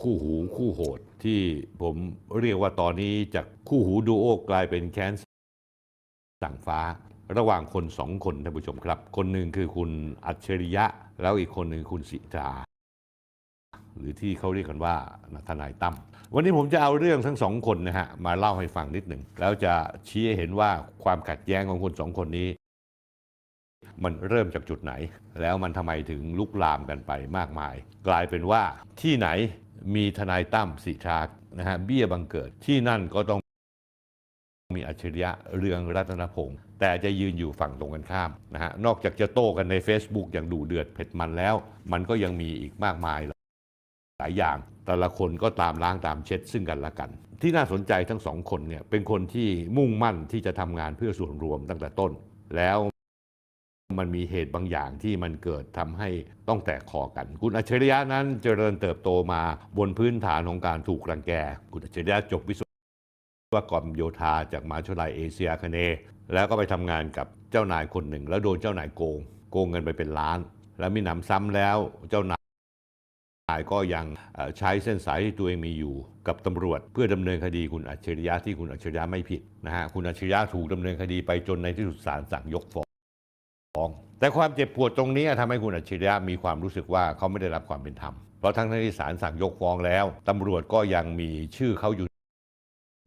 คู่หูคู่โหด ที่ผมเรียกว่าตอนนี้จากคู่หูดูโอกลายเป็นแค้นสั่งฟ้า ระหว่างคนสองคนท่านผู้ชมครับ คนหนึ่งคือคุณอัจฉริยะ แล้วอีกคนหนึ่งคุณสิทาหรือที่เขาเรียกกันว่าทนายตั้มวันนี้ผมจะเอาเรื่องทั้งสองคนนะฮะมาเล่าให้ฟังนิดหนึ่งแล้วจะชี้ให้เห็นว่าความขัดแย้งของคนสองคนนี้ มันเริ่มจากจุดไหน แล้วมันทำไมถึงลุกลามกันไปมากมาย กลายเป็นว่าที่ไหน มีทนายตั้มสิทธานะฮะเบี้ยบังเกิดที่นั่นก็ต้องมีอัจฉริยะเรืองรัตนพงศ์แต่จะยืนอยู่ฝั่งตรงกันข้ามนะฮะนอกจากจะโต้กันใน Facebook อย่างดุเดือดเผ็ดมันแล้ว มันก็ยังมีอีกมากมายหลายอย่าง แต่ละคนก็ตามล้างตามเช็ดซึ่งกันและกัน ที่น่าสนใจทั้งสองคนเนี่ยเป็นคนที่มุ่งมั่นที่จะทำงานเพื่อส่วนรวมตั้งแต่ต้นแล้ว มันมีเหตุบางอย่างที่มันเกิดทำให้ต้องแตกคอกัน คุณอัจฉริยะนั้นเจริญเติบโตมาบนพื้นฐานของการถูกรังแก คุณอัจฉริยะจบวิศวกรโยธาจากมหาวิทยาลัยเอเชียคเน แล้วก็ไปทำงานกับเจ้านายคนหนึ่ง แล้วโดนเจ้านายโกง โกงเงินไปเป็นล้าน แล้วมีหนำซ้ำแล้วเจ้านายายก็ยังใช้เส้นสายที่ตัวเองมีอยู่กับตำรวจ เพื่อดำเนินคดีคุณอัจฉริยะที่คุณอัจฉริยะไม่ผิดนะฮะคุณอัจฉริยะถูกดำเนินคดีไปจนในที่สุดศาลสั่งยกฟ้อง แต่ความเจ็บปวดตรงนี้ทำให้คุณอัจฉริยะมีความรู้สึกว่าเขาไม่ได้รับความเป็นธรรม เพราะทั้งที่ศาลสั่งยกฟ้องแล้วตำรวจก็ยังมีชื่อเขาอยู่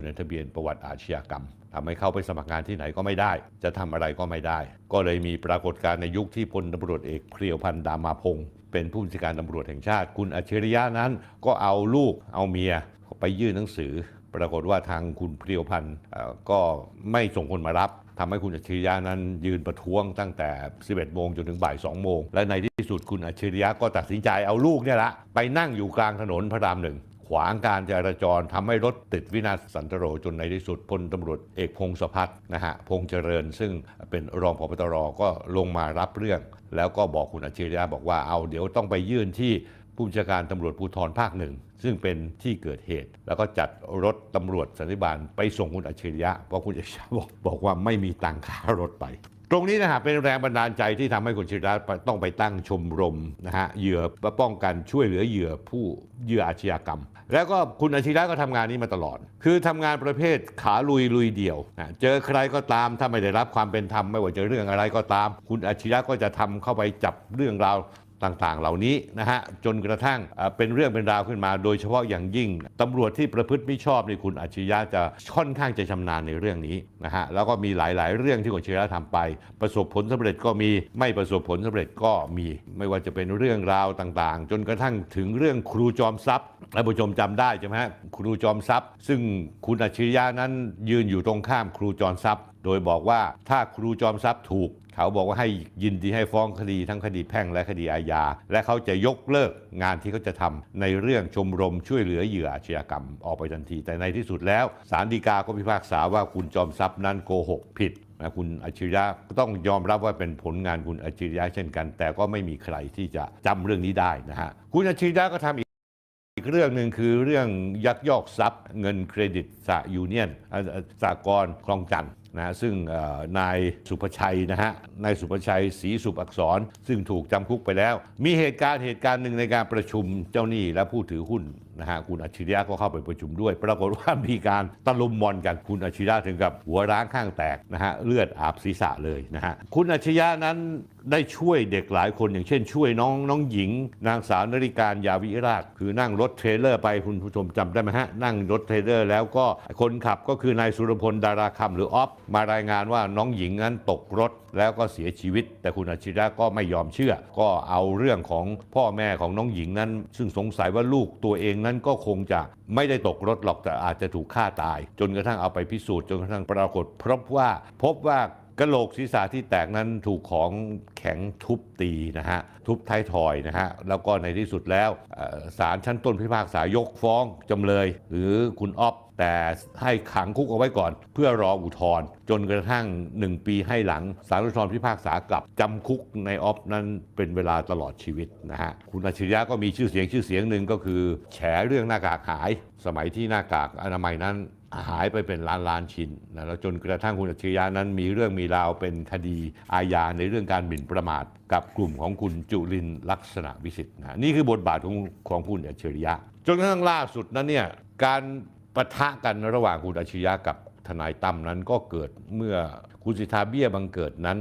ในทะเบียนประวัติอาชญากรรมทำให้เขาไปสมัครงานที่ไหนก็ไม่ได้ จะทำอะไรก็ไม่ได้ ก็เลยมีปรากฏการณ์ในยุคที่พลตำรวจเอกเพรียวพันธ์ดามาพงศ์เป็นผู้บัญชาการตำรวจแห่งชาติ คุณอัจฉริยะนั้น ก็เอาลูกเอาเมียไปยื่นหนังสือ ปรากฏว่าทางคุณเพรียวพันธ์ก็ไม่ส่งคนมารับ ทำให้คุณอัจฉริยะนั้นยืนประท้วงตั้งแต่ 11 โมงจนถึงบ่าย 2 โมง และในที่สุดคุณอัจฉริยะก็ตัดสินใจเอาลูกเนี่ยละ ไปนั่งอยู่กลางถนนพระรามหนึ่งขวางการจราจรทำให้รถติดวินาศสันตโรจนในที่สุดพลตำรวจเอกพงศพัฒน์นะฮะพงษ์เจริญ ซึ่งเป็นรองผบตรก็ลงมารับเรื่อง แล้วก็บอกคุณอัจฉริยะบอกว่าเอาเดี๋ยวต้องไปยื่นที่ ผู้บัญชาการตำรวจภูธรภาคหนึ่ง ซึ่งเป็นที่เกิดเหตุ แล้วก็จัดรถตำรวจสันติบาลไปส่งคุณอัจฉริยะเพราะคุณอัจฉริยะบอกบอกว่าไม่มีตังค่ารถไป ตรงนี้นะฮะเป็นแรงบันดาลใจที่ทำให้คุณชิระต้องไปตั้งชมรมนะฮะเหยื่อป้องกันช่วยเหลือเหยื่อผู้เหยื่ออาชญากรรม แล้วก็คุณอาชิระก็ทำงานนี้มาตลอด คือทำงานประเภทขาลุยลุยเดี่ยวนะเจอใครก็ตามถ้าไม่ได้รับความเป็นธรรมไม่ว่าจะเรื่องอะไรก็ตาม คุณอาชิระก็จะทำเข้าไปจับเรื่องราว ต่างๆ เหล่านี้นะฮะจนกระทั่งเป็นเรื่องเป็นราวขึ้นมา โดยเฉพาะอย่างยิ่งตำรวจที่ประพฤติไม่ชอบนี่คุณอัจฉริยะจะค่อนข้างจะชำนาญในเรื่องนี้นะฮะแล้วก็มีหลายๆ เรื่องที่คุณอัจฉริยะทำไป ประสบผลสำเร็จก็มีไม่ประสบผลสำเร็จก็มี ไม่ว่าจะเป็นเรื่องราวต่างๆ จนกระทั่งถึงเรื่องครูจอมทรัพย์ท่านผู้ชมจำได้ใช่ไหมฮะครูจอมทรัพย์ ซึ่งคุณอัจฉริยะนั้นยืนอยู่ตรงข้ามครูจอมทรัพย์ โดยบอกว่าถ้าครูจอมทรัพย์ถูก เขาบอกว่าให้ยินดีให้ฟ้องคดีทั้งคดีแพ่งและคดีอาญา และเขาจะยกเลิกงานที่เขาจะทำในเรื่องชมรมช่วยเหลือเหยื่ออาชญากรรมออกไปทันที แต่ในที่สุดแล้วศาลฎีกาก็พิพากษาว่าคุณจอมทรัพย์นั้นโกหกผิดนะคุณอัจฉริยะก็ต้องยอมรับว่าเป็นผลงานคุณอัจฉริยะเช่นกัน แต่ก็ไม่มีใครที่จะจำเรื่องนี้ได้นะฮะคุณอัจฉริยะก็ทำอีกอีกเรื่องหนึ่งคือเรื่องยักยอกทรัพย์ เงินเครดิตสายูเนียนสากรคลองจันทน์ นะซึ่งนายสุภชัยนะฮะนายสุภชัยศรีสุปอักษร ซึ่งถูกจำคุกไปแล้ว มีเหตุการณ์เหตุการณ์หนึ่งในการประชุมเจ้าหนี้และผู้ถือหุ้น นะฮะคุณอัจฉริยะก็เข้าไปประชุมด้วย ปรากฏว่ามีการตะลุมบอลกันคุณอัจฉริยะถึงกับหัวร้างข้างแตกนะฮะเลือดอาบศีรษะเลยนะฮะคุณอัจฉริยะนั้นได้ช่วยเด็กหลายคนอย่างเช่น ช่วยน้องน้องหญิง นางสาวนริการยาวิราช คือนั่งรถเทรลเลอร์ไปคุณผู้ชมจำได้ไหมฮะ นั่งรถเทรลเลอร์แล้วก็คนขับก็คือนายสุรพลดาราคำหรือออฟมารายงานว่าน้องหญิงนั้นตกรถแล้วก็เสียชีวิต แต่คุณอาชิระก็ไม่ยอมเชื่อ ก็เอาเรื่องของพ่อแม่ของน้องหญิงนั้น ซึ่งสงสัยว่าลูกตัวเองนั้นก็คงจะไม่ได้ตกรถหรอกแต่อาจจะถูกฆ่าตาย จนกระทั่งเอาไปพิสูจน์จนกระทั่งปรากฏพบว่าพบว่า กระโหลกศีรษะที่แตกนั้นถูกของแข็งทุบตีนะฮะทุบท้ายทอยนะฮะแล้วก็ในที่สุดแล้วศาลชั้นต้นพิพากษายกฟ้องจำเลย หรือคุณอ๊อฟแต่ให้ขังคุกเอาไว้ก่อน เพื่อรออุทธรณ์จนกระทั่ง 1 ปีให้หลังศาลอุทธรณ์พิพากษากลับจำคุกในออฟนั้นเป็นเวลาตลอดชีวิตนะฮะคุณอัจฉริยะก็มีชื่อเสียงชื่อเสียงหนึ่งก็คือ แฉเรื่องหน้ากากหาย สมัยที่หน้ากากอนามัยนั้น หายไปเป็นล้านล้านชิ้นนะแล้วจนกระทั่งคุณอัจฉริยะนั้นมีเรื่องมีราวเป็นคดีอาญาในเรื่องการหมิ่นประมาท กับกลุ่มของคุณจุลินลักษณะวิสิทธิ์นะนี่คือบทบาทของของคุณอัจฉริยะ จนกระทั่งล่าสุดนั้นเนี่ยการปะทะกันระหว่างคุณอัจฉริยะกับทนายตั้มนั้นก็เกิดเมื่อคุณสิทธาเบี้ยบังเกิดนั้น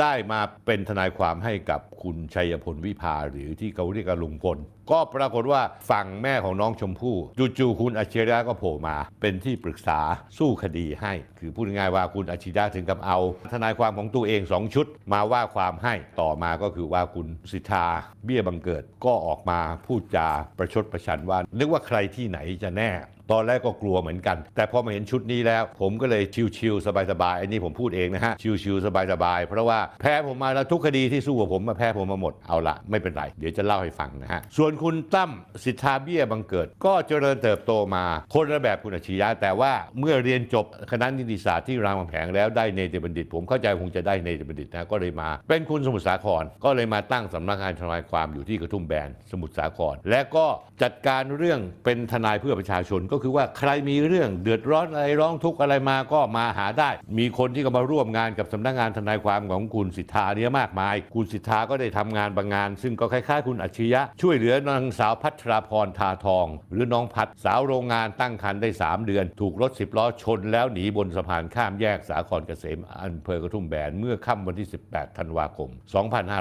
ได้มาเป็นทนายความให้กับคุณชัยพลวิภาหรือที่เขาเรียกกันลุงพลก็ปรากฏว่าฝั่งแม่ของน้องชมพู่จู่ๆคุณอัจฉริยะก็โผล่มา เป็นที่ปรึกษาสู้คดีให้ คือพูดง่ายว่าคุณอัจฉริยะถึงกับเอา ทนายความของตัวเองสองชุด มาว่าความให้ต่อมาก็คือว่าคุณสิทธาเบี้ยบังเกิดก็ออกมาพูดจาประชดประชันว่า นึกว่าใครที่ไหนจะแน่ตอนแรกก็กลัวเหมือนกัน แต่พอมาเห็นชุดนี้แล้ว ผมก็เลยชิวๆสบายๆอันนี้ผมพูดเองนะฮะ ชิวๆสบายๆเพราะว่าแพ้ผมมาแล้วทุกคดีที่สู้กับผมมาแพ้ผมมาหมดเอาละไม่เป็นไร เดี๋ยวจะเล่าให้ฟังนะฮะส่วนนคุณตั้มสิทธาเบี้ยบังเกิด ก็เจริญเติบโตมาคนละแบบคุณอัจฉริยะแต่ว่าเมื่อเรียนจบคณะนิติศาสตร์ที่รามคำแหงแล้วได้เนติบัณฑิต ผมเข้าใจคงจะได้เนติบัณฑิตนะก็เลยมา เป็นคุณสมุทรสาครก็เลยมาตั้งสำนักงานทนายความอยู่ที่กระทุ่มแบนสมุทรสาคร และก็จัดการเรื่องเป็นทนายเพื่อประชาชน ก็คือว่าใครมีเรื่องเดือดร้อนอะไรร้องทุกข์อะไรมาก็มาหาได้ มีคนที่ก็มาร่วมงานกับสำนักงานทนายความของคุณสิทธาเนี่ยมากมาย คุณสิทธาก็ได้ทำงานบางงาน ซึ่งก็คล้ายๆ คุณอัจฉริยะช่วยเหลือนางสาวพัทราพรทาทอง หรือน้องพัดสาวโรงงานตั้งครรภ์ได้ 3 เดือน ถูกรถสิบล้อชนแล้วหนีบนสะพานข้ามแยกสาครเกษมอำเภอกระทุ่มแบนเมื่อค่ำวันที่ 18 ธันวาคม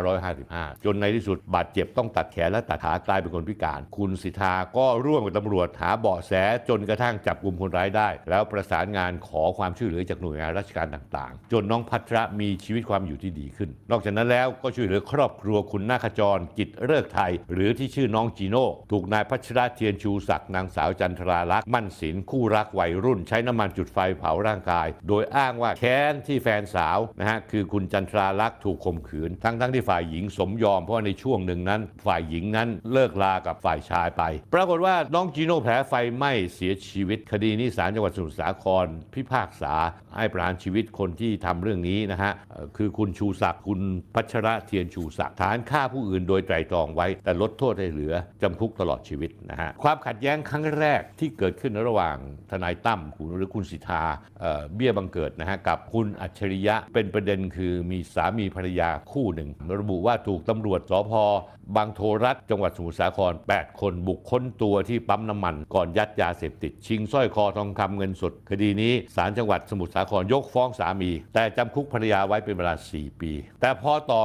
2555 จนในที่สุดบาดเจ็บต้องตัดแขนและตัดขากลายเป็นคนพิการ คุณสิทธาก็ร่วมกับตำรวจหาเบาะแสจนกระทั่งจับกลุ่มคนร้ายได้ แล้วประสานงานขอความช่วยเหลือจากหน่วยงานราชการต่างๆ จนน้องพัทระมีชีวิตความอยู่ที่ดีขึ้น นอกจากนั้นแล้วก็ช่วยเหลือครอบครัวคุณนาคจรกิจเลิกไทย หรือที่ชื่อน้องจีโน่ถูกนายพัชระเทียนชูศักดิ์นางสาวจันทราลักษ์มั่นศิลคู่รักวัยรุ่น ใช้น้ำมันจุดไฟเผาร่างกาย โดยอ้างว่าแค้นที่แฟนสาวนะฮะคือคุณจันทราลักษ์ถูกข่มขืน ทั้งๆที่ฝ่ายหญิงสมยอมเพราะในช่วงหนึ่งนั้น ฝ่ายหญิงนั้นเลิกลากับฝ่ายชายไป ปรากฏว่าน้องจีโน่แผลไฟไหม้เสียชีวิต คดีนี้ศาลจังหวัดสมุทรสาคร พิพากษาให้ประหารชีวิตคนที่ทำเรื่องนี้นะฮะคือคุณชูศักดิ์คุณพัชระเทียนชูศักดิ์ฐานฆ่าผู้อื่นโดยไตรตรองไว้แต่ลดโทษให้เหลือจำคุกตลอดชีวิตนะฮะความขัดแย้งครั้งแรกที่เกิดขึ้นระหว่างทนายตั้มคุณหรือคุณสิทธาเอ่อเบี้ยบังเกิดนะฮะกับคุณอัจฉริยะเป็นประเด็นคือมีสามีภรรยาคู่หนึ่ง ระบุว่าถูกตำรวจสพบางโทรัฐจังหวัดสมุทรสาคร 8 คนบุกค้นตัวที่ปั๊มน้ำมัน ก่อนยัดยาเสพติด ชิงสร้อยคอทองคำเงินสด คดีนี้ศาลจังหวัดสมุทรสาครยกฟ้องสามี แต่จำคุกภรรยาไว้เป็นเวลา 4 ปี แต่พอต่อ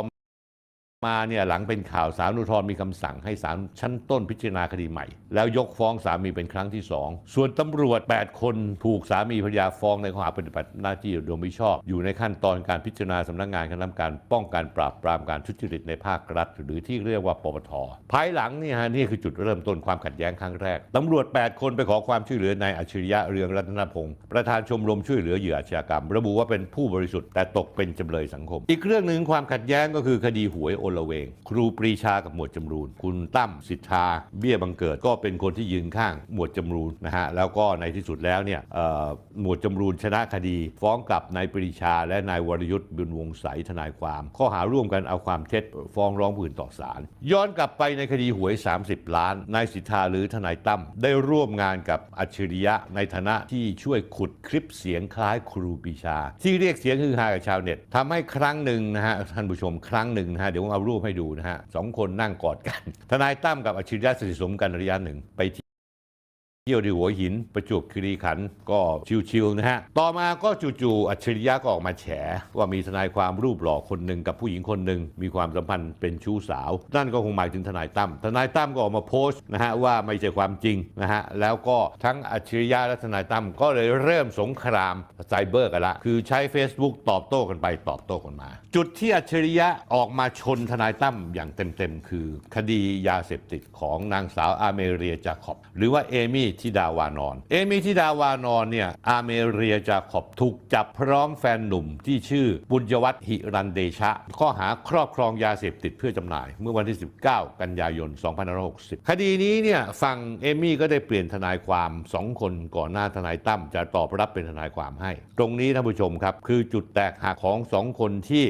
มาเนี่ยหลังเป็นข่าวสารอุทธรมีคำสั่งให้ศาลชั้นต้นพิจารณาคดีใหม่ แล้วยกฟ้องสามีเป็นครั้งที่ 2 ส่วนตำรวจ 8 คนถูกสามีภรรยาฟ้องในข้อหาปฏิบัติหน้าที่โดยมิชอบ อยู่ในขั้นตอนการพิจารณาสำนักงานคณะกรรมการป้องกันปราบปรามการทุจริตในภาครัฐ หรือที่เรียกว่าปปทภายหลังนี่ฮะนี่คือจุดเริ่มต้นความขัดแย้งครั้งแรกตำรวจ 8 คนไปขอความช่วยเหลือนายอัจฉริยะเรืองรัตนพงศ์ประธานชมรมช่วยเหลือเหยื่ออาชญากรรม ระบุว่าเป็นผู้บริสุทธิ์แต่ตกเป็นจำเลยสังคม อีกเรื่องหนึ่งความขัดแย้งก็คือคดีหวยโอละเวง ครูปรีชากับหมวดจำรูน คุณตั้มสิทธา เบี้ยบังเกิดก็เป็นคนที่ยืนข้างหมวดจำรูนนะฮะแล้วก็ในที่สุดแล้วเนี่ยหมวดจำรูนชนะคดี ฟ้องกลับนายปรีชา และนายวรยุทธ์บุญวงศ์ใสทนายความ ข้อหาร่วมกันเอาความเท็จฟ้องร้องผู้อื่นต่อศาลย้อนกลับไปในคดีหวย 30 ล้านนายสิทธาหรือทนายตั้มได้ร่วมงานกับอัจฉริยะในฐานะที่ช่วยขุดคลิปเสียงคล้ายครูปรีชา ที่เรียกเสียงฮือฮากับชาวเน็ตทำให้ครั้งหนึ่งนะฮะท่านผู้ชมครั้งหนึ่งนะฮะเดี๋ยวผมเอารูปให้ดูนะฮะสองคนนั่งกอดกัน ทนายตั้มกับอัจฉริยะสนิทสมกันระยะหนึ่งไปที่ เที่ยวที่หัวหินประจวบคีรีขันธ์ก็ชิวๆนะฮะ ต่อมาก็จู่ๆอัจฉริยะก็ออกมาแฉ ว่ามีทนายความรูปหล่อคนหนึ่งกับผู้หญิงคนหนึ่งมีความสัมพันธ์เป็นชู้สาว นั่นก็คงหมายถึงทนายตั้มทนายตั้มก็ออกมาโพสต์นะฮะว่าไม่ใช่ความจริงนะฮะแล้วก็ทั้งอัจฉริยะและทนายตั้มก็เลยเริ่มสงครามไซเบอร์กันละคือใช้ Facebook ตอบโต้กันไปตอบโต้กันมา จุดที่อัจฉริยะออกมาชนทนายตั้มอย่างเต็มๆคือ คดียาเสพติดของนางสาวอาเมเรียจาคอบหรือว่าเอมี่ทิดาวานอน เอมี่ทิดาวานอนเนี่ยอาเมเรียจาคอบถูกจับพร้อมแฟนหนุ่มที่ชื่อบุญยวัฒน์หิรันเดชะ ข้อหาครอบครองยาเสพติดเพื่อจำหน่าย เมื่อวันที่ 19 กันยายน 2560 คดีนี้เนี่ยฝั่งเอมี่ก็ได้เปลี่ยนทนายความ 2 คนก่อนหน้าทนายตั้มจะตอบรับเป็นทนายความให้ ตรงนี้ท่านผู้ชมครับ คือจุดแตกหักของสองคนที่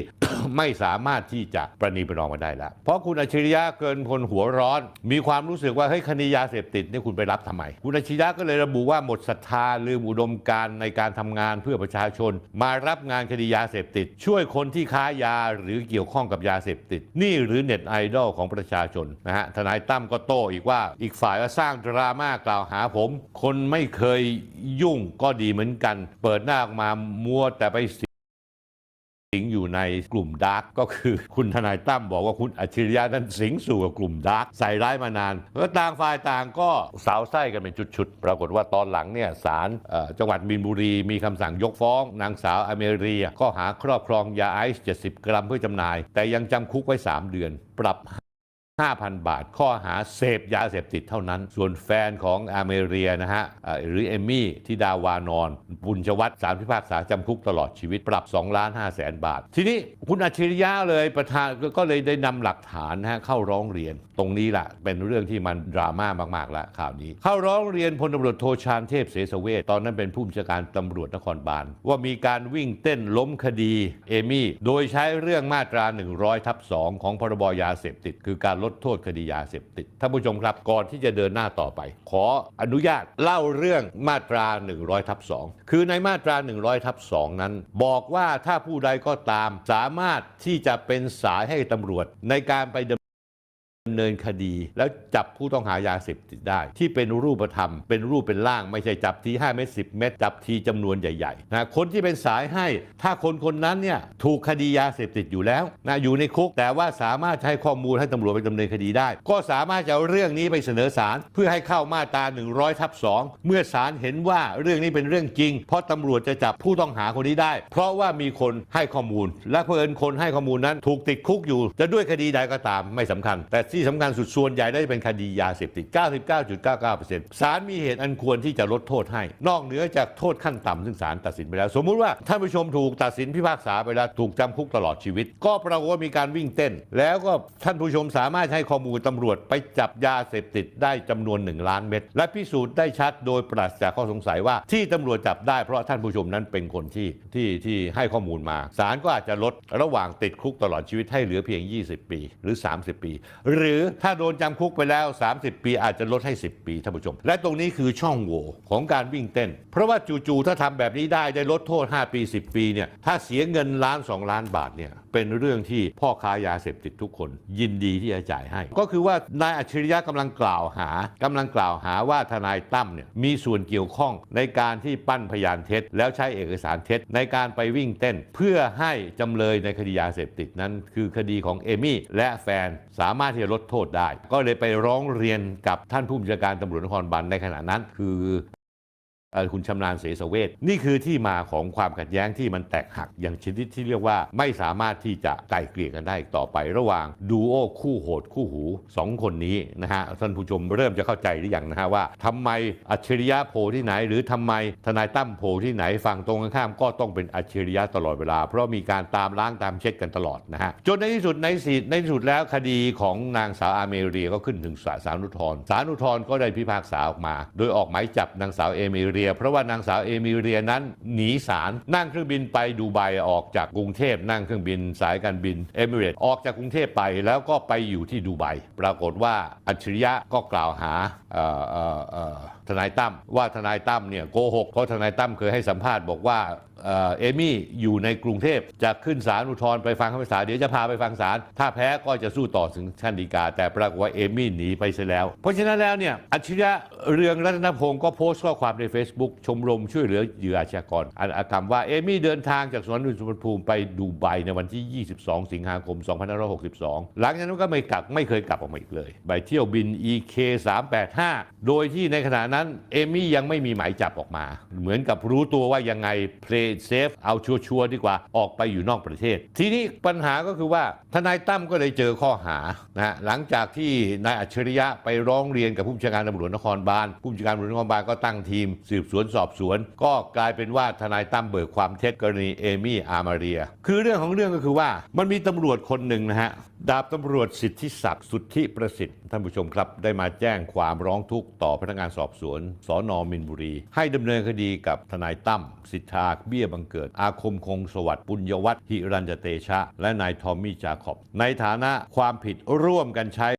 ไม่สามารถที่จะประนีประนอมกันได้แล้ว เพราะคุณอัจฉริยะเกินคนหัวร้อน มีความรู้สึกว่าเฮ้ยคดียาเสพติดเนี่ยคุณไปรับทำไมคุณอาชิยะก็เลยระบุว่าหมดศรัทธาลืมอุดมการในการทำงานเพื่อประชาชน มารับงานคดียาเสพติด ช่วยคนที่ค้ายาหรือเกี่ยวข้องกับยาเสพติด นี่หรือเน็ตไอดอลของประชาชนนะฮะทนายตั้มก็โต้อีกว่า อีกฝ่ายว่าสร้างดราม่ากล่าวหาผม คนไม่เคยยุ่งก็ดีเหมือนกัน เปิดหน้าออกมามัวแต่ไป สิงอยู่ในกลุ่มดาร์กก็คือคุณทนายตั้มบอกว่าคุณอัจฉริยะนั้นสิงสู่กับกลุ่มดาร์กใส่ร้ายมานานแล้วต่างฝ่ายต่างก็สาวไส้กันเป็นชุดๆ ปรากฏว่าตอนหลังเนี่ยศาลจังหวัดมีนบุรีมีคำสั่งยกฟ้อง นางสาวอเมรีข้อหาครอบครองยาไอซ์70 กรัมเพื่อจำหน่าย แต่ยังจำคุกไว้ 3 เดือน ปรับ 5,000 บาท ข้อหาเสพยาเสพติดเท่านั้น ส่วนแฟนของอาเมเรียนะฮะหรือเอมมี่ที่ดาวานอน บุญชวัตรสารพิพากษาจำคุกตลอดชีวิตปรับ2ล้าน5แสนบาท ทีนี้คุณอัจฉริยะเลยประธานก็เลยได้นำหลักฐานนะฮะเข้าร้องเรียน ตรงนี้แหละเป็นเรื่องที่มันดราม่ามากๆแล้วข่าวนี้ เข้าร้องเรียนพลตำรวจโทชานเทพเสสเวทตอนนั้นเป็นผู้บัญชาการตำรวจนครบาลว่ามีการวิ่งเต้นล้มคดีเอมี่โดยใช้เรื่องมาตรา 100ทับ2ของพรบยาเสพติดคือการลดโทษคดียาเสพติดท่านผู้ชมครับก่อนที่จะเดินหน้าต่อไป ขออนุญาตเล่าเรื่องมาตรา 100ทับ2คือในมาตรา 100ทับ2นั้น บอกว่าถ้าผู้ใดก็ตามสามารถที่จะเป็นสายให้ตำรวจในการไปดำ เนินคดี แล้วจับผู้ต้องหายาเสพติดได้ ที่เป็นรูปธรรม เป็นรูปเป็นร่างไม่ใช่จับที5เม็ด10 เม็ดจับทีจำนวนใหญ่ๆนะคนที่เป็นสายให้ ถ้าคนคนนั้นเนี่ยถูกคดียาเสพติดอยู่แล้วนะอยู่ในคุก แต่ว่าสามารถใช้ข้อมูลให้ตำรวจไปดำเนินคดีได้ ก็สามารถจะเอาเรื่องนี้ไปเสนอศาลเพื่อให้เข้ามาตรา100ทับ2เมื่อศาลเห็นว่าเรื่องนี้เป็นเรื่องจริง เพราะตำรวจจะจับผู้ต้องหาคนนี้ได้ เพราะว่ามีคนให้ข้อมูล และเพื่อนคนให้ข้อมูลนั้น ถูกติดคุกอยู่ จะด้วยคดีใดก็ตามไม่สำคัญ แต่ที่สำคัญสุดส่วนใหญ่ได้เป็นคดียาเสพติด 99.99%ศาลมีเหตุอันควรที่จะลดโทษให้ นอกเหนือจากโทษขั้นต่ำซึ่งศาลตัดสินไปแล้ว สมมุติว่าท่านผู้ชมถูกตัดสินพิพากษาไปแล้วถูกจำคุกตลอดชีวิต ก็ปรากฏว่ามีการวิ่งเต้น แล้วก็ท่านผู้ชมสามารถให้ข้อมูลตำรวจไปจับยาเสพติดได้จำนวน 1 ล้านเม็ดและพิสูจน์ได้ชัดโดยปราศจากข้อสงสัยว่าที่ตำรวจจับได้เพราะท่านผู้ชมนั้นเป็นคนที่ที่ที่ให้ข้อมูลมาศาลก็อาจจะลดระหว่างติดคุกตลอดชีวิตให้เหลือเพียง 20 ปีหรือ 30 ปี หรือถ้าโดนจำคุกไปแล้ว 30 ปีอาจจะลดให้ 10 ปีท่านผู้ชม และตรงนี้คือช่องโหว่ของการวิ่งเต้น เพราะว่าจู่ๆถ้าทำแบบนี้ได้ได้ลดโทษ 5 ปี 10 ปีเนี่ยถ้าเสียเงินล้าน 2 ล้านบาทเนี่ยเป็นเรื่องที่พ่อค้ายาเสพติดทุกคน ยินดีที่จะจ่ายให้ ก็คือว่านายอัจฉริยะกำลังกล่าวหากำลังกล่าวหาว่าทนายตั้มเนี่ยมีส่วนเกี่ยวข้องในการที่ปั้นพยานเท็จ แล้วใช้เอกสารเท็จ ในการไปวิ่งเต้น เพื่อให้จำเลยในคดียาเสพติดนั้น คือคดีของเอมี่และแฟนสามารถที่จะลดโทษได้ ก็เลยไปร้องเรียนกับท่านผู้บัญชาการตำรวจนครบาลในขณะนั้น คือ คุณชำนาญเสสเวทนี่คือที่มาของความขัดแย้งที่มันแตกหักอย่างชนิดที่เรียกว่าไม่สามารถที่จะไกลเกลี่ยกันได้อีกต่อไประหว่างดูโอคู่โหดคู่หูสองคนนี้นะฮะท่านผู้ชมเริ่มจะเข้าใจหรือยังนะฮะว่าทำไมอัจฉริยะโผที่ไหน หรือทำไมทนายตั้มโผที่ไหนฝั่งตรงข้ามก็ต้องเป็นอัจฉริยะตลอดเวลา เพราะมีการตามล้างตามเช็ดกันตลอดนะฮะจนในที่สุดในสิในที่สุดแล้วคดีของนางสาวอาเมเรียก็ขึ้นถึงศาลศาลอุทธรศาลอุทธรก็ได้พิพากษาออกมา โดยออกหมายจับนางสาวเอเมเรียเพราะว่านางสาวเอมิเรียนั้นหนีศาลนั่งเครื่องบินไปดูไบออกจากกรุงเทพนั่งเครื่องบินสายการบินเอมิเรตออกจากกรุงเทพไปแล้วก็ไปอยู่ที่ดูไบปรากฏว่าอัจฉริยะก็กล่าวหา ทนายตั้มว่าทนายตั้มเนี่ยโกหกเพราะทนายตั้มเคยให้สัมภาษณ์บอกว่าเอมี่อยู่ในกรุงเทพจะขึ้นศาลอุทธรณ์ไปฟังคำพิพากษาเดี๋ยวจะพาไปฟังศาลถ้าแพ้ก็จะสู้ต่อถึงชั้นฎีกา แต่ปรากฏว่าเอมี่หนีไปเสียแล้ว เพราะฉะนั้นแล้วเนี่ยอัจฉริยะเรืองรัตนพงศ์ก็โพสต์ข้อความใน Facebook ชมรมช่วยเหลือเหยื่ออาชญากรอันอากรรมว่าเอมี่เดินทางจากสวนสุวรรณภูมิไปดูไบในวันที่ 22 สิงหาคม 2562 หลังจากนั้นก็ไม่กลับไม่เคยกลับออกมาอีกเลย ไปเที่ยวบิน EK 385 โดยที่ในขณะนั้นเอมี่ยังไม่มีหมายจับออกมา เหมือนกับรู้ตัวว่ายังไง play safe เอาชัวร์ๆดีกว่าออกไปอยู่นอกประเทศ ทีนี้ปัญหาก็คือว่าทนายตั้มก็เลยเจอข้อหานะหลังจากที่นายอัจฉริยะไปร้องเรียนกับผู้บัญชาการตำรวจนครบาลผู้บัญชาการตำรวจนครบาลก็ตั้งทีม สืบสวนสอบสวน ก็กลายเป็นว่าทนายตั้มเบิกความเท็จกรณีเอมี่อามาเรีย คือเรื่องของเรื่องก็คือว่ามันมีตำรวจคนหนึ่งนะฮะ ดาบตำรวจสิทธิศักดิ์สุทธิประสิทธิ์ท่านผู้ชมครับ ได้มาแจ้งความร้องทุกข์ต่อพนักงานสอบสวนสอนอมินบุรี ให้ดำเนินคดีกับทนายตั้มสิทธาเบี้ยบังเกิด อาคมคงสวัสดิ์ปุญญวัฒน์หิรัญจเตชะ และนายทอมมี่จาขอบ ในฐานะความผิดร่วมกันใช้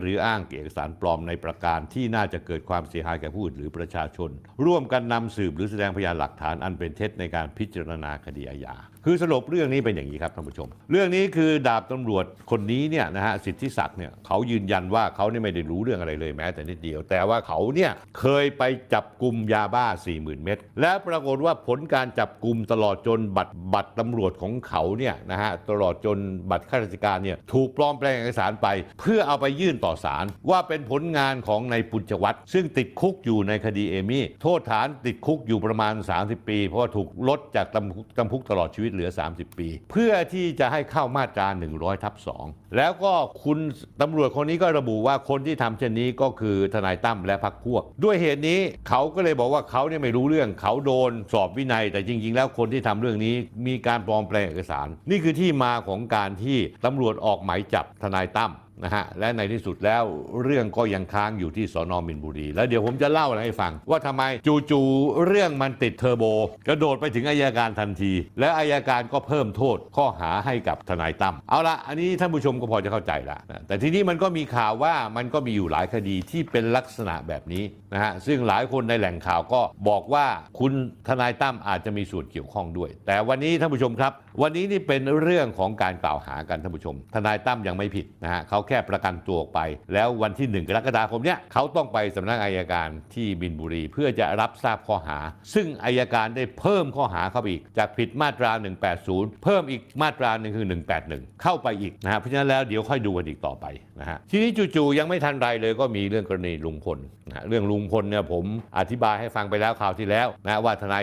หรืออ้างเอกสารปลอมในประการที่น่าจะเกิดความเสียหายแก่ผู้อื่นหรือประชาชน ร่วมกันนำสืบหรือแสดงพยานหลักฐานอันเป็นเท็จในการพิจารณาคดีอาญา คือสรุปเรื่องนี้เป็นอย่างนี้ครับท่านผู้ชม เรื่องนี้คือดาบตำรวจคนนี้เนี่ยนะฮะสิทธิศักดิ์เนี่ยเขายืนยันว่าเขาเนี่ยไม่ได้รู้เรื่องอะไรเลยแม้แต่นิดเดียว แต่ว่าเขาเนี่ยเคยไปจับกลุ่มยาบ้า 40,000 เม็ดและปรากฏว่าผลการจับกลุ่มตลอดจนบัตรบัตรตำรวจของเขาเนี่ยนะฮะตลอดจนบัตรข้าราชการเนี่ยถูกปลอมแปลงเอกสารไป เพื่อเอาไปยื่นต่อศาลว่าเป็นผลงานของนายปุญจวัตรซึ่งติดคุกอยู่ในคดีเอมี่โทษฐานติดคุกอยู่ประมาณ 30 ปี เพราะว่าถูกลดจากจำคุกตลอดชีวิตเหลือ 30 ปี เพื่อที่จะให้เข้ามาตรา 100ทับ2แล้วก็คุณตำรวจคนนี้ก็ระบุว่าคนที่ทำเช่นนี้ก็คือทนายตั้มและพรรคพวก ด้วยเหตุนี้เขาก็เลยบอกว่าเขาเนี่ยไม่รู้เรื่องเขาโดนสอบวินัย แต่จริง ๆ แล้วคนที่ทำเรื่องนี้มีการปลอมแปลงเอกสาร นี่คือที่มาของการที่ตำรวจออกหมายจับทนายตั้ม นะฮะและในที่สุดแล้วเรื่องก็ยังค้างอยู่ที่สอนอมินบุรี แล้วเดี๋ยวผมจะเล่าอะไรให้ฟัง ว่าทำไมจู่ๆเรื่องมันติดเทอร์โบ กระโดดไปถึงอายการทันที และอายการก็เพิ่มโทษข้อหาให้กับทนายตั้มเอาละอันนี้ท่านผู้ชมก็พอจะเข้าใจละนะแต่ทีนี้มันก็มีข่าวว่ามันก็มีอยู่หลายคดีที่เป็นลักษณะแบบนี้นะฮะซึ่งหลายคนในแหล่งข่าวก็บอกว่าคุณทนายตั้มอาจจะมีส่วนเกี่ยวข้องด้วย แต่วันนี้ท่านผู้ชมครับ วันนี้นี่เป็นเรื่องของการกล่าวหากันท่านผู้ชม ทนายตั้มยังไม่ผิดนะฮะเขาแค่ประกันตัวออกไป แล้ววันที่ 1 กรกฎาคมเนี้ยเขาต้องไปสำนักอายการที่บินบุรี เพื่อจะรับทราบข้อหา ซึ่งอายการได้เพิ่มข้อหาเข้าไปอีก จากผิดมาตรา 180 เพิ่มอีกมาตราหนึ่งคือ 181 เข้าไปอีกนะฮะเพราะฉะนั้นแล้วเดี๋ยวค่อยดูกันอีกต่อไปนะฮะทีนี้จู่ๆยังไม่ทันไรเลยก็มีเรื่องกรณีลุงพลนะฮะเรื่องลุงพลเนี่ยผมอธิบายให้ฟังไปแล้วคราวที่แล้วนะว่าทนาย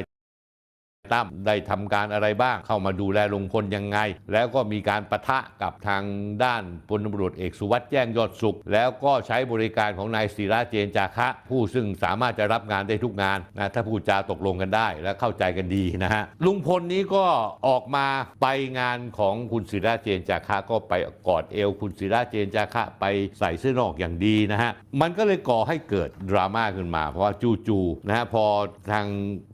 ตั้มได้ทำการอะไรบ้าง เข้ามาดูแลลุงพลยังไง แล้วก็มีการประทะกับทางด้านพลตำรวจเอกสุวัสด์แจ้งยอดสุข แล้วก็ใช้บริการของนายศิระเจนจาคะ ผู้ซึ่งสามารถจะรับงานได้ทุกงานนะถ้าพูดจาตกลงกันได้และเข้าใจกันดีนะฮะลุงพลนี้ก็ออกมาไปงานของคุณศิระเจนจาคะก็ไปกอดเอวคุณศิระเจนจาคะไปใส่เสื้อนอกอย่างดีนะฮะมันก็เลยก่อให้เกิดดราม่าขึ้นมา เพราะว่าจู่ๆนะฮะพอทาง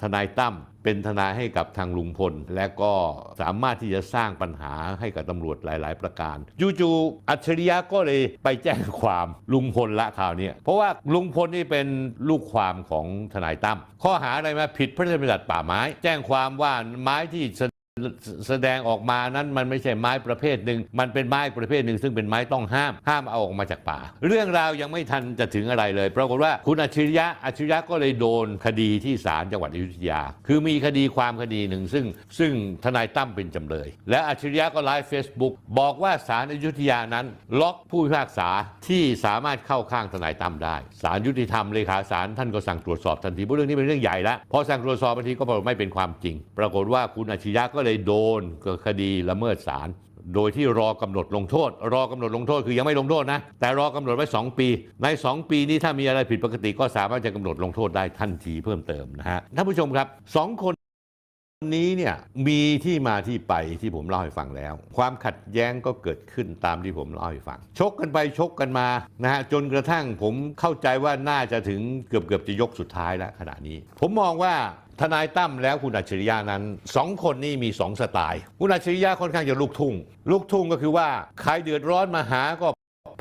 ทนายตั้ม เป็นทนายให้กับทางลุงพล และก็สามารถที่จะสร้างปัญหาให้กับตำรวจหลาย ๆ ประการจู่ๆอัจฉริยะก็เลยไปแจ้งความลุงพลละข่าวนี้เพราะว่าลุงพลนี่เป็นลูกความของทนายตั้มข้อหาอะไรมาผิดพระราชบัญญัติป่าไม้ แจ้งความว่าไม้ที่ แสดงออกมานั้นมันไม่ใช่ไม้ประเภทหนึ่ง มันเป็นไม้ประเภทหนึ่งซึ่งเป็นไม้ต้องห้าม ห้ามเอาออกมาจากป่า เรื่องราวยังไม่ทันจะถึงอะไรเลย ปรากฏว่าคุณอัจฉริยะอัจฉริยะก็เลยโดนคดีที่ศาลจังหวัดอยุธยา คือมีคดีความคดีหนึ่ง ซึ่งซึ่งทนายตั้มเป็นจำเลย และอัจฉริยะก็ไลฟ์เฟซบุ๊กบอกว่าศาลอยุธยานั้น ล็อกผู้พิพากษาที่สามารถเข้าข้างทนายตั้มได้ศาลยุติธรรมเลขาศาลท่านก็สั่งตรวจสอบทันทีเพราะเรื่องนี้เป็นเรื่องใหญ่แล้วพอสั่งตรวจสอบบางทีก็ปรากฏไม่เป็นความจริง ปรากฏว่าคุณอัจฉริยะก็เลยโดนคดีละเมิดศาลโดยที่รอกำหนดลงโทษ รอกำหนดลงโทษคือยังไม่ลงโทษนะ แต่รอกำหนดไว้ 2 ปี ใน 2 ปีนี้ถ้ามีอะไรผิดปกติก็สามารถจะกำหนดลงโทษได้ทันทีเพิ่มเติมนะฮะท่านผู้ชมครับสองคนนี้เนี่ยมีที่มาที่ไปที่ผมเล่าให้ฟังแล้ว ความขัดแย้งก็เกิดขึ้นตามที่ผมเล่าให้ฟัง ชกกันไปชกกันมานะฮะจนกระทั่งผมเข้าใจว่าน่าจะถึงเกือบเกือบจะยกสุดท้ายแล้วขณะนี้ ผมมองว่า ทนายตั้มแล้วคุณอัจฉริยะนั้นสองคนนี้มีสองสไตล์ คุณอัจฉริยะค่อนข้างจะลูกทุ่ง ลูกทุ่งก็คือว่าใครเดือดร้อนมาหาก็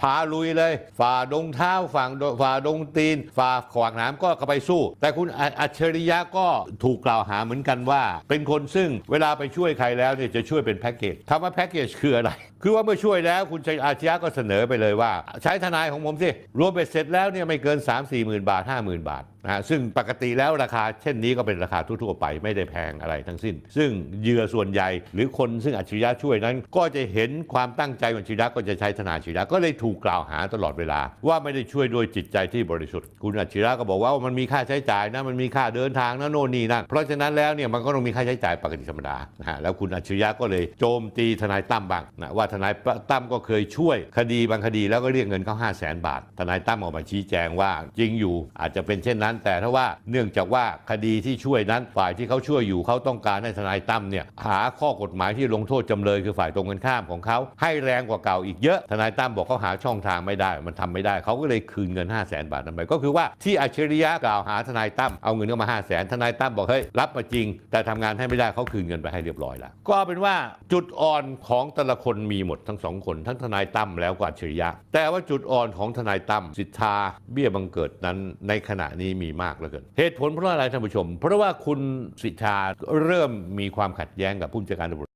พาลุยเลย ฝ่าดงเท้าฝั่งฝ่าดงตีน ฝ่าขวากหนามก็เข้าไปสู้ แต่คุณอัจฉริยะก็ถูกกล่าวหาเหมือนกันว่า เป็นคนซึ่งเวลาไปช่วยใครแล้วเนี่ยจะช่วยเป็นแพ็กเกจคำว่าแพ็กเกจคืออะไร คือว่าเมื่อช่วยแล้วคุณอัจฉริยะก็เสนอไปเลยว่า ใช้ทนายของผมสิรวมเบ็ดเสร็จแล้วเนี่ยไม่เกิน 3 4หมื่นบาท 5 0,000 บาทนะฮะซึ่งปกติแล้วราคาเช่นนี้ก็เป็นราคาทั่วๆไปไม่ได้แพงอะไรทั้งสิ้น ซึ่งเหยื่อส่วนใหญ่ หรือคนซึ่งอัจฉริยะช่วยนั้น ก็จะเห็นความตั้งใจของอัจฉริยะก็จะใช้ทนายอัจฉริยะก็เลยถูกกล่าวหาตลอดเวลา ว่าไม่ได้ช่วยด้วยจิตใจที่บริสุทธิ์ คุณอัจฉริยะก็บอกว่ามันมีค่าใช้จ่ายนะมันมีค่าเดินทางนะโน่นนี่นั่นเพราะฉะนั้นแล้วเนี่ยมันก็ต้องมีค่าใช้จ่ายปกติธรรมดานะฮะแล้วคุณอัจฉริยะก็เลยโจมตีทนายตั้มบ้างนะว่าทนายตั้มก็เคยช่วยคดีบางคดีแล้วก็เรียกเงินเขา5 0 0 0 0 0บาท ทนายตั้มออกมาชี้แจงว่าจริงอยู่อาจจะเป็นเช่นนั้น แต่ถ้าว่าเนื่องจากว่าคดีที่ช่วยนั้นฝ่ายที่เขาช่วยอยู่เขาต้องการให้ทนายตั้มเนี่ยหาข้อกฎหมายที่ลงโทษจำเลยคือฝ่ายตรงกันข้ามของเขาให้แรงกว่าเก่าอีกเยอะ ทนายตั้มบอกเขาหาช่องทางไม่ได้ มันทำไม่ได้ เขาก็เลยคืนเงิน 5 0 0แสนบาทนั้นไป ก็คือว่าที่อัจฉริยะกล่าวหาทนายตั้มเอาเงินเข้ามา 5 0 0แสนทนายตั้มบอกเฮ้ยรับมาจริง แต่ทำงานให้ไม่ได้เขาคืนเงินไปให้เรียบร้อยแล้ว ก็เอาเป็นว่าจุดอ่อนของแต่ละคนมีหมดทั้งสองคน ทั้งทนายตั้มแล้วก็อัจฉริยะ แต่ว่าจุดอ่อนของทนายตั้มสิทธาเบี้ยบังเกิดนั้นในขณะนี้มีมากเหลือเกิน เหตุผลเพราะอะไรท่านผู้ชม เพราะว่าคุณสิทธาเริ่มมีความขัดแย้งกับผู้จัดการตำรวจ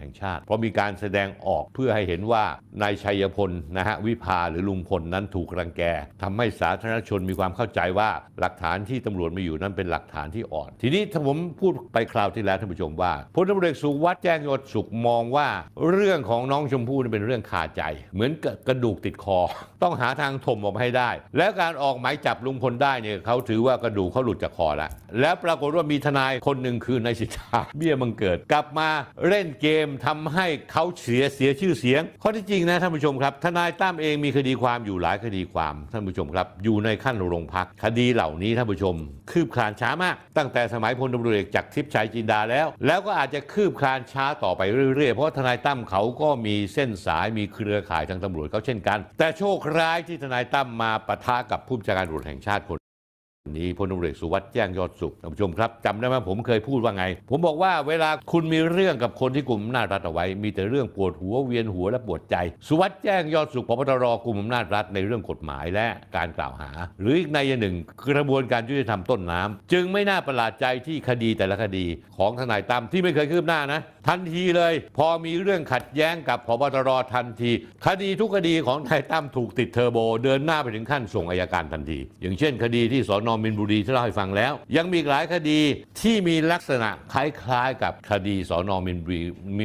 แห่งชาติ เพราะมีการแสดงออกเพื่อให้เห็นว่านายชัยพลนะฮะวิภาหรือลุงพลนั้นถูกรังแกทำให้สาธารณชนมีความเข้าใจว่าหลักฐานที่ตำรวจมีอยู่นั้นเป็นหลักฐานที่อ่อน ทีนี้ถ้าผมพูดไปคราวที่แล้วท่านผู้ชมว่าพลตำรวจเอกสุวัสด์แจ้งยอดสุขมองว่า เรื่องของน้องชมพู่เป็นเรื่องคาใจ เหมือนกกระดูกติดคอ ต้องหาทางถมออกมาให้ได้ แล้วการออกหมายจับลุงพลได้เนี่ยเขาถือว่ากระดูกเขาหลุดจากคอแล้วแล้วปรากฏว่ามีทนายคนหนึ่งคือนายสิทธาเบี้ยบังเกิด กลับมาเล่นเกมทำให้เขาเสียเสียชื่อเสียง ข้อที่จริงนะท่านผู้ชมครับทนายตั้มเองมีคดีความอยู่หลายคดีความท่านผู้ชมครับ อยู่ในขั้นโรงพักคดีเหล่านี้ท่านผู้ชม คืบคลานช้ามาก ตั้งแต่สมัยพลตำรวจเอกจากทิพย์ชัยจินดาแล้ว แล้วก็อาจจะคืบคลานช้าต่อไปเรื่อยๆ เพราะทนายตั้มเขาก็มีเส้นสายมีเครือข่ายทางตำรวจเขาเช่นกัน แต่โชคร้ายที่ทนายตั้มมาปะทะกับผู้บัญชาการตำรวจแห่งชาติคน นี้พลตำรวจเอกสุวัสด์แจ้งยอดสุขท่านผู้ชมครับจำได้ไหมผมเคยพูดว่าไง ผมบอกว่าเวลาคุณมีเรื่องกับคนที่กลุ่มอำนาจรัฐเอาไว้ มีแต่เรื่องปวดหัวเวียนหัวและปวดใจ สุวัสด์แจ้งยอดสุขพบตรกลุ่มอำนาจรัฐในเรื่องกฎหมายและการกล่าวหา หรืออีกในหนึ่งกระบวนการยุติธรรมต้นน้ำจึงไม่น่าประหลาดใจที่คดีแต่ละคดีของทนายตั้มที่ไม่เคยคืบหน้านะทันทีเลย พอมีเรื่องขัดแย้งกับพบตรทันที คดีทุกคดีของทนายตั้มถูกติดเทอร์โบ เดินหน้าไปถึงขั้นส่งอายการทันที อย่างเช่น คดีที่สอนอมินบุรีที่เล่าให้ฟังแล้ว ยังมีหลายคดีที่มีลักษณะคล้ายๆ กับคดีสอนอมินบุรี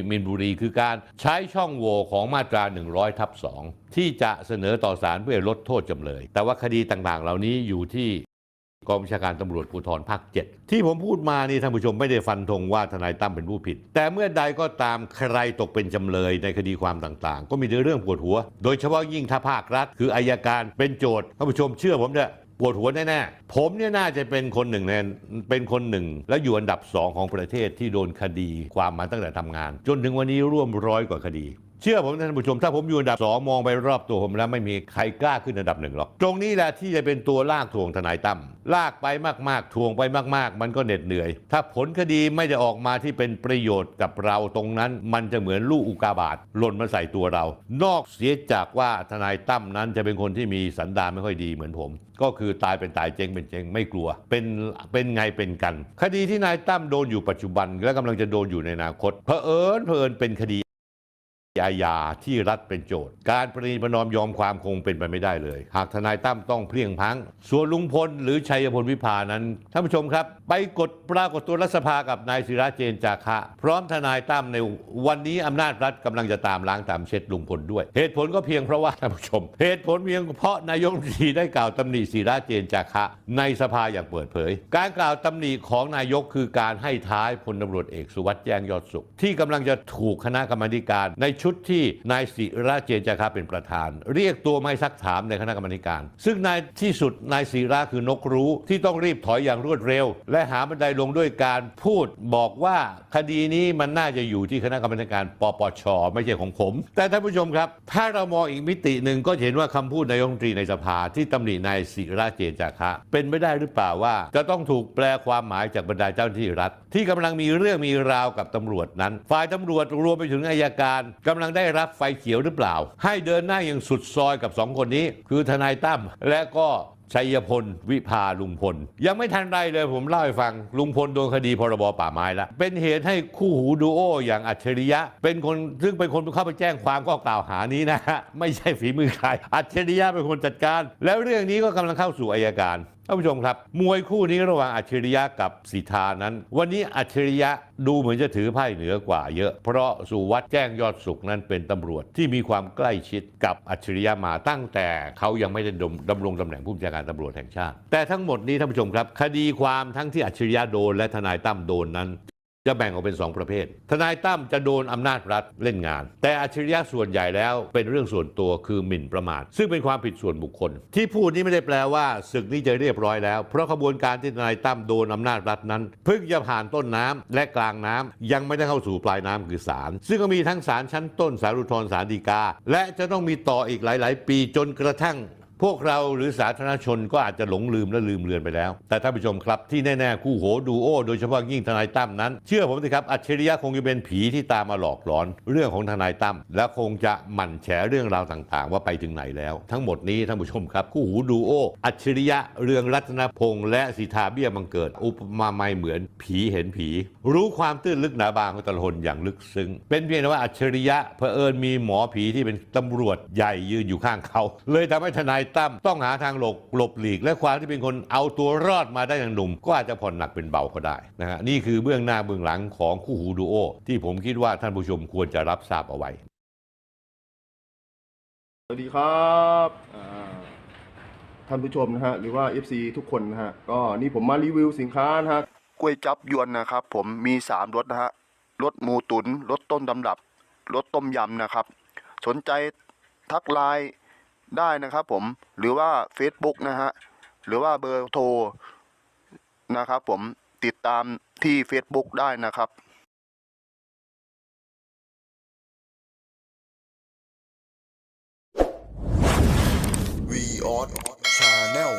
มินบุรีคือการใช้ช่องโหว่ของมาตรา 100ทับ2ที่จะเสนอต่อศาลเพื่อลดโทษจำเลย แต่ว่าคดีต่างๆ เหล่านี้อยู่ที่กองบัญชาการตำรวจภูธรภาค 7 ที่ผมพูดมานี่ท่านผู้ชมไม่ได้ฟันธงว่าทนายตั้มเป็นผู้ผิด แต่เมื่อใดก็ตามใครตกเป็นจำเลยในคดีความต่างๆ ก็มีเรื่องปวดหัว โดยเฉพาะยิ่งถ้าภาครัฐ คืออายการเป็นโจทย์ท่านผู้ชมเชื่อผมเถอะ ปวดหัวแน่ๆ ผมเนี่ยน่าจะเป็นคนหนึ่งในเป็นคนหนึ่ง และอยู่อันดับสองของประเทศที่โดนคดีความมาตั้งแต่ทำงาน จนถึงวันนี้ร่วมร้อยกว่าคดี เชื่อผมท่านผู้ชม ถ้าผมอยู่อันดับสองมองไปรอบตัวผมแล้วไม่มีใครกล้าขึ้นอันดับหนึ่งหรอก ตรงนี้แหละที่จะเป็นตัวลากถ่วงทนายตั้มลากไปมากๆถ่วงไปมาก ๆ มันก็เหน็ดเหนื่อย ถ้าผลคดีไม่ได้ออกมาที่เป็นประโยชน์กับเราตรงนั้น มันจะเหมือนลูกอุกาบาตหล่นมาใส่ตัวเรา นอกเสียจากว่าทนายตั้มนั้นจะเป็นคนที่มีสันดานไม่ค่อยดีเหมือนผม ก็คือตายเป็นตายเจงเป็นเจงไม่กลัว เป็นเป็นไงเป็นกัน คดีที่นายตั้มโดนอยู่ปัจจุบัน และกำลังจะโดนอยู่ในอนาคตเผอิญเผอิญเป็นคดี อาญาที่รัฐเป็นโจทย์ การประนีประนอมยอมความคงเป็นไปไม่ได้เลย หากทนายตั้มต้องเพลียงพัง ส่วนลุงพลหรือชัยพลวิพานั้น ท่านผู้ชมครับ ไปกดปรากฏตัวรัฐสภากับนายศิระเจนจาคะ พร้อมทนายตั้มในวันนี้อำนาจรัฐกำลังจะตามล้างตามเช็ดลุงพลด้วย เหตุผลก็เพียงเพราะว่าท่านผู้ชม เหตุผลเพียงเพราะนายกรัฐมนตรีได้กล่าวตำหนิศิระเจนจาคะ ในสภาอย่างเปิดเผย การกล่าวตำหนิของนายกคือการให้ท้ายพลตำรวจเอกสุวัสด์แจ้งยอดสุข ที่กำลังจะถูกคณะกรรมการในชุดที่นายศิระเจนจาคะเป็นประธาน เรียกตัวไมาให้ซักถามในคณะกรรมการ ซึ่งในที่สุดนายศิระคือนกรู้ที่ต้องรีบถอยอย่างรวดเร็ว และหาบันไดลงด้วยการพูดบอกว่าคดีนี้มันน่าจะอยู่ที่คณะกรรมการปปช ไม่ใช่ของผม แต่ท่านผู้ชมครับ ถ้าเรามองอีกมิติหนึ่งก็เห็นว่าคำพูดนายกรัฐมนตรีในสภาที่ตำหนินายศิระเจนจาคะ เป็นไม่ได้หรือเปล่าว่า จะต้องถูกแปลความหมายจากบรรดาเจ้าหน้าที่รัฐ ที่กำลังมีเรื่องมีราวกับตำรวจนั้น ฝ่ายตำรวจรวมไปถึงอายการกำลังได้รับไฟเขียวหรือเปล่า ให้เดินหน้าอย่างสุดซอยกับสองคนนี้ คือทนายตั้มและก็ชัยพล วิภาลุงพล ยังไม่ทันไรเลยผมเล่าให้ฟัง ลุงพลโดนคดีพรบป่าไม้แล้วเป็นเหตุให้คู่หูดูโออย่างอัจฉริยะ เป็นคนซึ่งเป็นคนเข้าไปแจ้งความก็กล่าวหานี้นะฮะไม่ใช่ฝีมือใครอัจฉริยะเป็นคนจัดการ แล้วเรื่องนี้ก็กำลังเข้าสู่อายการ ท่านผู้ชมครับ มวยคู่นี้ระหว่างอัจฉริยะกับสิทธานั้น วันนี้อัจฉริยะดูเหมือนจะถือไพ่เหนือกว่าเยอะ เพราะสุวัสด์แจ้งยอดสุขนั้นเป็นตำรวจที่มีความใกล้ชิดกับอัจฉริยะมาตั้งแต่เขายังไม่ได้ดำรงตำแหน่งผู้บัญชาการตำรวจแห่งชาติ แต่ทั้งหมดนี้ท่านผู้ชมครับ คดีความทั้งที่อัจฉริยะโดนและทนายตั้มโดนนั้น จะแบ่งออกเป็น 2 ประเภท ทนายตั้มจะโดนอำนาจรัฐเล่นงาน แต่อัจฉริยะส่วนใหญ่แล้วเป็นเรื่องส่วนตัวคือหมิ่นประมาท ซึ่งเป็นความผิดส่วนบุคคล ที่พูดนี้ไม่ได้แปลว่าศึกนี้จะเรียบร้อยแล้ว เพราะขบวนการที่ทนายตั้มโดนอำนาจรัฐนั้น เพิ่งจะผ่านต้นน้ำและกลางน้ำยังไม่ได้เข้าสู่ปลายน้ำคือศาล ซึ่งก็มีทั้งศาลชั้นต้นศาลอุทธรณ์ศาลฎีกา และจะต้องมีต่ออีกหลาย ๆ ปีจนกระทั่ง พวกเราหรือสาธารณชนก็อาจจะหลงลืมและลืมเลือนไปแล้ว แต่ท่านผู้ชมครับที่แน่ ๆ คู่โหดูโอโดยเฉพาะยิ่งทนายตั้มนั้น เชื่อผมสิครับอัจฉริยะคงจะเป็นผีที่ตามมาหลอกหลอนเรื่องของทนายตั้มและคงจะหมั่นแฉเรื่องราวต่างๆ ว่าไปถึงไหนแล้ว ทั้งหมดนี้ท่านผู้ชมครับคู่หูดูโออัจฉริยะเรืองรัตนพงษ์และสิทธาเบี้ยบังเกิด อุปมาไม่เหมือนผีเห็นผี รู้ความตื้นลึกหนาบางของต่ละคนอย่างลึกซึ้งเป็นเพียงแต่ว่าอัจฉริยะเผอิญมีหมอผีที่เป็นตำรวจใหญ่ยืนอยู่ข้างเขา เลยทำให้ทนายตั้มต้องหาทางหลบหลบหลีก และความที่เป็นคนเอาตัวรอดมาได้อย่างหนุ่ม ก็อาจจะผ่อนหนักเป็นเบาก็ได้นะฮะนี่คือเบื้องหน้าเบื้องหลังของคู่หูดูโอที่ผมคิดว่าท่านผู้ชมควรจะรับทราบเอาไว้ สวัสดีครับอ่าท่านผู้ชมนะฮะหรือว่า FC ทุกคนนะฮะก็นี่ผมมารีวิวสินค้านะฮะกล้วยจับยวนนะครับ ผมมี3รสนะฮะรสหมูตุนรสต้นตำรับรสต้มยำนะครับ สนใจทักไลน์ ได้นะครับผมหรือว่า Facebook นะฮะหรือว่าเบอร์โทรนะครับผมติดตามที่ Facebook ได้นะครับวีออสชาแนล